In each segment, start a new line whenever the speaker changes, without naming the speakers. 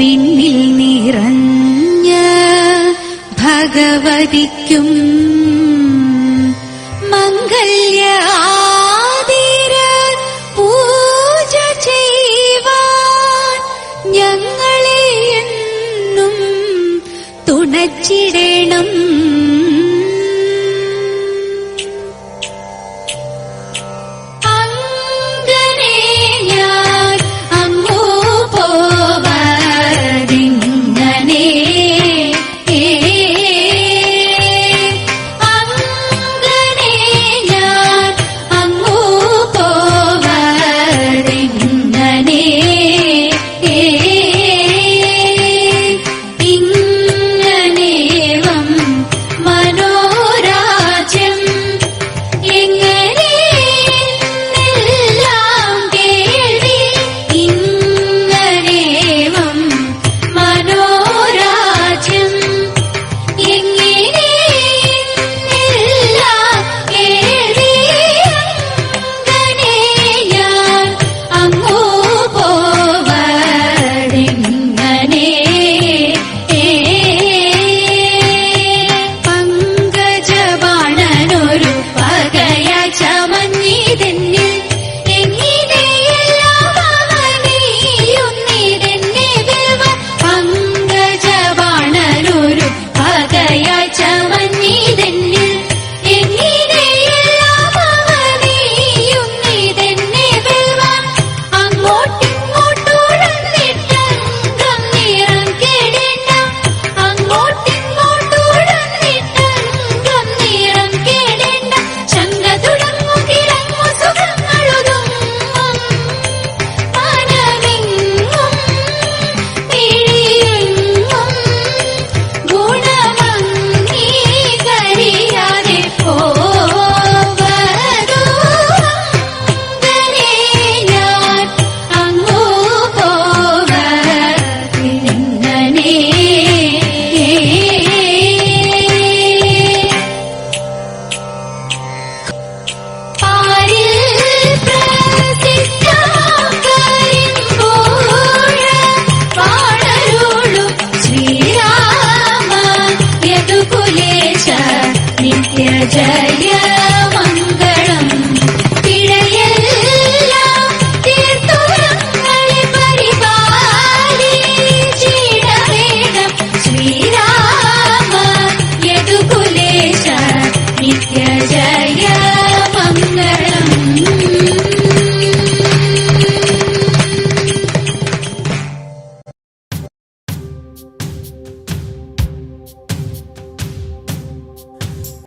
വിണ്ണിൽ നിറഞ്ഞ ഭഗവതിക്കും മംഗല്യ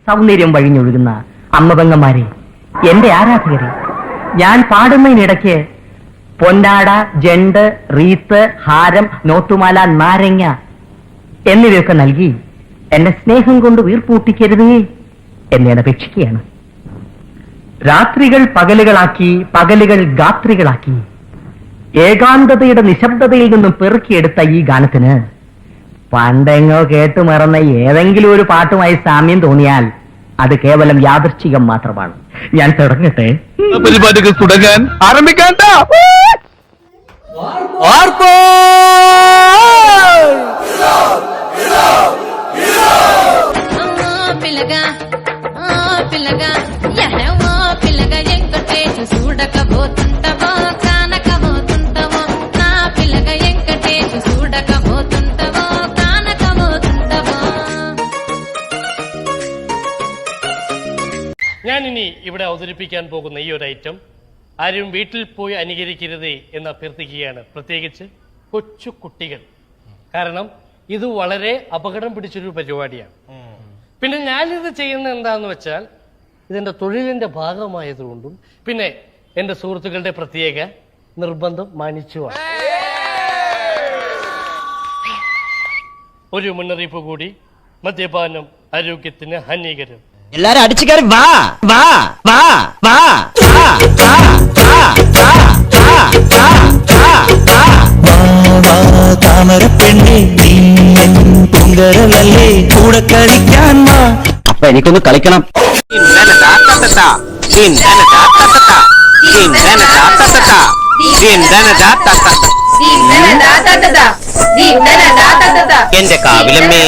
സൗന്ദര്യം വഴിഞ്ഞൊഴുകുന്ന അമ്മപെങ്ങന്മാരെ എന്റെ ആരാധകരെ ഞാൻ പാടുന്നതിനിടയ്ക്ക് പൊന്നാട ജണ്ട് റീത്ത് ഹാരം നോത്തുമാല നാരങ്ങ എന്നിവയൊക്കെ നൽകി എന്നെ സ്നേഹം കൊണ്ട് വീർപ്പൂട്ടിക്കരുതേ എന്നെ അപേക്ഷിക്കുകയാണ്. രാത്രികൾ പകലുകളാക്കി പകലുകൾ ഗാത്രികളാക്കി ഏകാന്തതയുടെ നിശബ്ദതയിൽ നിന്നും പെറുക്കിയെടുത്ത ഈ ഗാനത്തിന് പണ്ടെങ്ങോ കേട്ടു മറന്ന ഏതെങ്കിലും ഒരു പാട്ടുമായി സാമ്യം തോന്നിയാൽ അത് കേവലം യാദൃശ്ചികം മാത്രമാണ്. ഞാൻ തുടങ്ങട്ടെ.
പരിപാടികൾ തുടങ്ങാൻ ആരംഭിക്കാൻ
ഞാൻ ഇനി ഇവിടെ അവതരിപ്പിക്കാൻ പോകുന്ന ഈ ഒരു ഐറ്റം ആരും വീട്ടിൽ പോയി അനുകരിക്കരുതേ എന്ന് അഭ്യർത്ഥിക്കുകയാണ്. പ്രത്യേകിച്ച് കൊച്ചു കുട്ടികൾ. കാരണം ഇത് വളരെ അപകടം പിടിച്ചൊരു പരിപാടിയാണ്. പിന്നെ ഞാനിത് ചെയ്യുന്നത് എന്താന്ന് വെച്ചാൽ ഇതെന്റെ തൊഴിലിന്റെ ഭാഗമായതുകൊണ്ടും പിന്നെ എന്റെ സുഹൃത്തുക്കളുടെ പ്രത്യേക നിർബന്ധം മാനിച്ചുമാണ്. ഒരു മുന്നറിയിപ്പ് കൂടി മദ്യപാനം ആരോഗ്യത്തിന് ഹാനികരം.
எல்லாரும் அடிச்சுக்காரு வா வா வா வா வா வா வா வா வா வா வா வா வா தாமர பெண்ணே நீ என் பொங்கரலல்லே கூட கழிக்கான் கலைக்கணும் എന്റെ കാവിലമ്മേ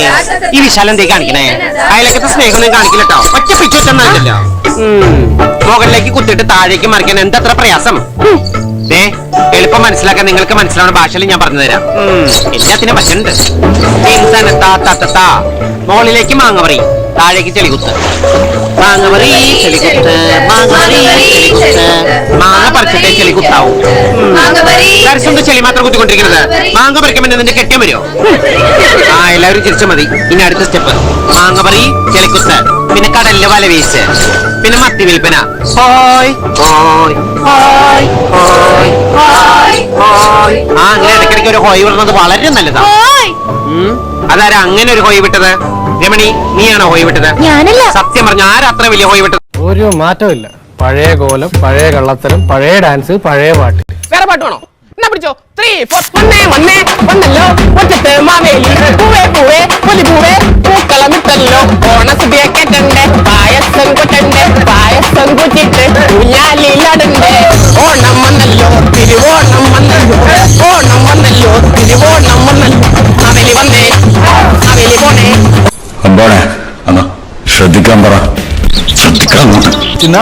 ഈ വിശാലം എന്തേ കാണിക്കണേ? അയലക്കത്തെ സ്നേഹമൊന്നും കാണിക്കില്ലട്ടോ. ഒറ്റ പിച്ചു വെച്ചെന്നല്ലോ മുകളിലേക്ക് കുത്തിട്ട് താഴേക്ക് മറിക്കാൻ എന്തത്ര പ്രയാസം? എളുപ്പം മനസ്സിലാക്കാൻ നിങ്ങൾക്ക് മനസ്സിലാവുന്ന ഭാഷയിൽ ഞാൻ പറഞ്ഞു തരാം. എല്ലാത്തിനും പറ്റുന്നുണ്ട് മുകളിലേക്ക് മാങ്ങ പറി താഴേക്ക് ചെളികുത്ത്. മാങ്ങ പറി ചെളികുത്ത് മാങ്ങ പറി ചെളികുത്ത്. മാങ്ങ പറിച്ചിട്ടേ ചെളികുത്താവും. ചെളി മാത്രം കുത്തിക്കൊണ്ടിരിക്കുന്നത്. മാങ്ങ പറിക്കുമ്പോൾ നിന്റെ കെട്ടിയം വരുമോ ആ എല്ലാവരും ചിരിച്ചു മതി. ഇനി അടുത്ത സ്റ്റെപ്പ്. മാങ്ങ പറി ചെളിക്കുത്ത് പിന്നെ കടലിലെ വല വീശ്. പിന്നെ മത്തി വിൽപ്പന. ഹോയ് ഹോയ് ഹോയ് ഹോയ് ഹോയ് ഹോയ്. ആ അങ്ങനെ ഇടയ്ക്കിടയ്ക്ക് ഒരു ഹോയ് വിടുന്നത് വളരെ നല്ലതാണ്. അതാരാ അങ്ങനെ ഒരു ഹോയ് വിട്ടത്? രമണി നീയാണോ ഹോയ് വിട്ടത്
ഞാനല്ല.
സത്യം പറഞ്ഞ ആരാ അത്ര വലിയ ഹോയ് വിട്ടത്
ഒരു മാറ്റമില്ല പഴയ കോലം പഴയ കള്ളത്തരം പഴയ ഡാൻസ് പഴയ പാട്ട്.
വേറെ പാട്ട് വേണോ? എന്നാ പിടിച്ചോ. ത്രീ ഫോർ വന്നേ വന്നേ വന്നല്ലോ ഒറ്റത്ത് മാവേലി. പൂവേ പൂവേ പൊലി പൂവേ. പൂക്കളമിട്ടല്ലോ ഓണസദ്യ കേട്ടണ്ടേ? പായസം കൊട്ടണ്ടേ? പായസം കുറ്റിട്ട് ഊഞ്ഞാലിലടണ്ടേ ഓണം വന്നല്ലോ തിരുവോണം വന്നല്ലോ. ഓണം വന്നല്ലോ തിരുവോണം വന്നല്ലോ.
അമ്പാണെ അന്നാ ശ്രദ്ധിക്കാൻ പറ. ശ്രദ്ധിക്കാൻ
ചിൻ